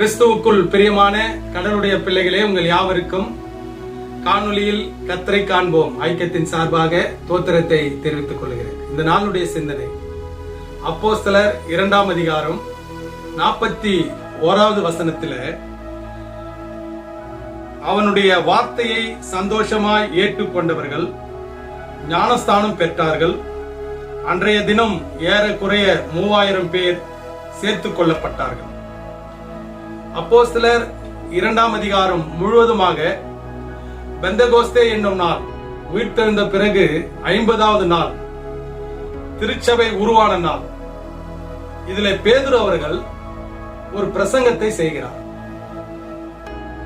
கிறிஸ்துவுக்குள் பிரியமான கடலுடைய பிள்ளைகளே உங்கள் யாவருக்கும் காணொளியில் கத்தரை காண்போம். ஐக்கியத்தின் சார்பாக தோத்திரத்தை தெரிவித்துக் கொள்கிறேன். இந்த நாளுடைய சிந்தனை அப்போஸ்தலர் இரண்டாம் அதிகாரம் நாற்பத்தி ஓராவது வசனத்துல அவனுடைய வார்த்தையை சந்தோஷமாய் ஏற்றுக்கொண்டவர்கள் ஞானஸ்தானம் பெற்றார்கள். அன்றைய தினம் ஏறக்குறைய மூவாயிரம் பேர் சேர்த்துக் கொள்ளப்பட்டார்கள். அப்போஸ்தலர் இரண்டாம் அதிகாரம் முழுவதுமாக பெந்தகோஸ்தே என்னும் நாள் உயிர்த்தெழுந்த பிறகு ஐம்பதாவது நாள் திருச்சபை உருவான நாள். இதுல பேதுரு அவர்கள் ஒரு பிரசங்கத்தை செய்கிறார்.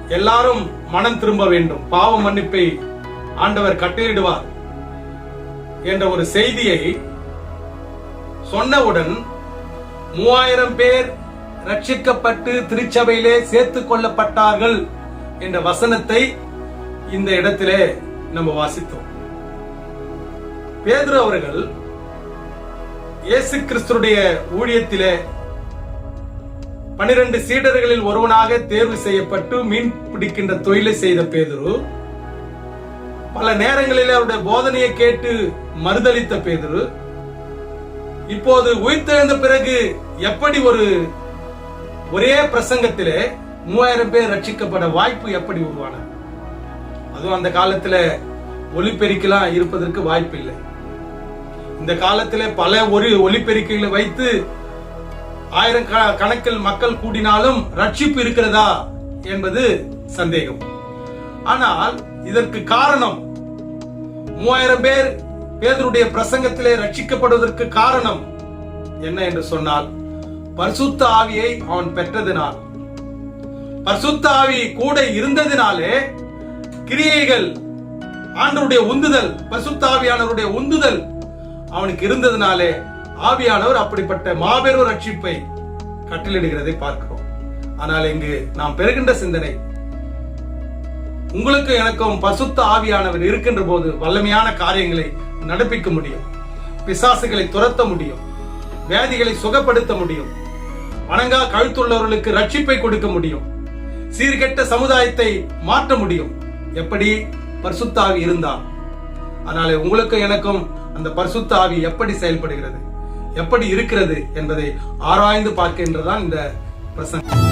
எல்லாரும் மனம் திரும்ப வேண்டும். பாவ மன்னிப்பை ஆண்டவர் கட்டளையிடுவார் என்ற ஒரு செய்தியை சொன்னவுடன் மூவாயிரம் பேர் ரட்சிக்கப்பட்டு திருச்சபையிலே சேர்த்துக் கொள்ளப்பட்டார்கள் என்ற வசனத்தை இந்த இடத்திலே நம்ம வாசித்தோம். பேதுரு அவர்கள் இயேசு கிறிஸ்துடைய ஊழியத்திலே பனிரெண்டு சீடர்களில் ஒருவனாக தேர்வு செய்யப்பட்டு மீன் பிடிக்கின்ற தொழிலை செய்த பேதுரு பல நேரங்களில் அவருடைய போதனையை கேட்டு மறுதளித்த பேதுரு இப்போது உயிர்த்தெழுந்த பிறகு எப்படி ஒரு ஒரே பிரசங்கத்திலே மூவாயிரம் பேர் ரட்சிக்கப்பட வாய்ப்பு எப்படி உருவானது அதுவும் அந்த காலத்துல ஒலிபெருக்கெல்லாம் இருப்பதற்கு வாய்ப்பு இல்லை. இந்த காலத்திலே பல ஒரு ஒலிபெருக்கைகளை வைத்து ஆயிரம் க- கணக்கில் மக்கள் கூடினாலும் ரட்சிப்பு இருக்கிறதா என்பது சந்தேகம். ஆனால் இதற்கு காரணம் மூவாயிரம் பேர் பேதருடைய பிரசங்கத்திலே ரட்சிக்கப்படுவதற்கு காரணம் என்ன என்று சொன்னால் பரிசுத்த ஆவியை அவன் பெற்றதினால். பரிசுத்த ஆவி கூட இருந்ததினாலே கிரியைகள் ஆண்டவருடைய உந்துதல் பரிசுத்த ஆவியானவருடைய உந்துதல் அவனுக்கு இருந்ததினாலே ஆவியானவர் அப்படிப்பட்ட மாபெரும் ரட்சிப்பை கட்டளிடுகிறதை பார்க்கிறோம். ஆனால் இங்கு நாம் பெறுகின்ற சிந்தனை உங்களுக்கு எனக்கும் பசுத்த ஆவியானவர் இருக்கின்ற போது வல்லமையான காரியங்களை நடப்பிக்க முடியும். பிசாசுகளை துரத்த முடியும். வியாதிகளை சுகப்படுத்த முடியும். அணங்கா கழுத்துள்ளவர்களுக்கு ரட்சிப்பை கொடுக்க முடியும். சீர்கெட்ட சமுதாயத்தை மாற்ற முடியும். எப்படி? பரிசுத்தாவி இருந்தால். ஆனால் உங்களுக்கும் எனக்கும் அந்த பரிசுத்தாவி எப்படி செயல்படுகிறது? எப்படி இருக்கிறது என்பதை ஆராய்ந்து பார்க்கின்றதான் இந்த பிரசங்கம்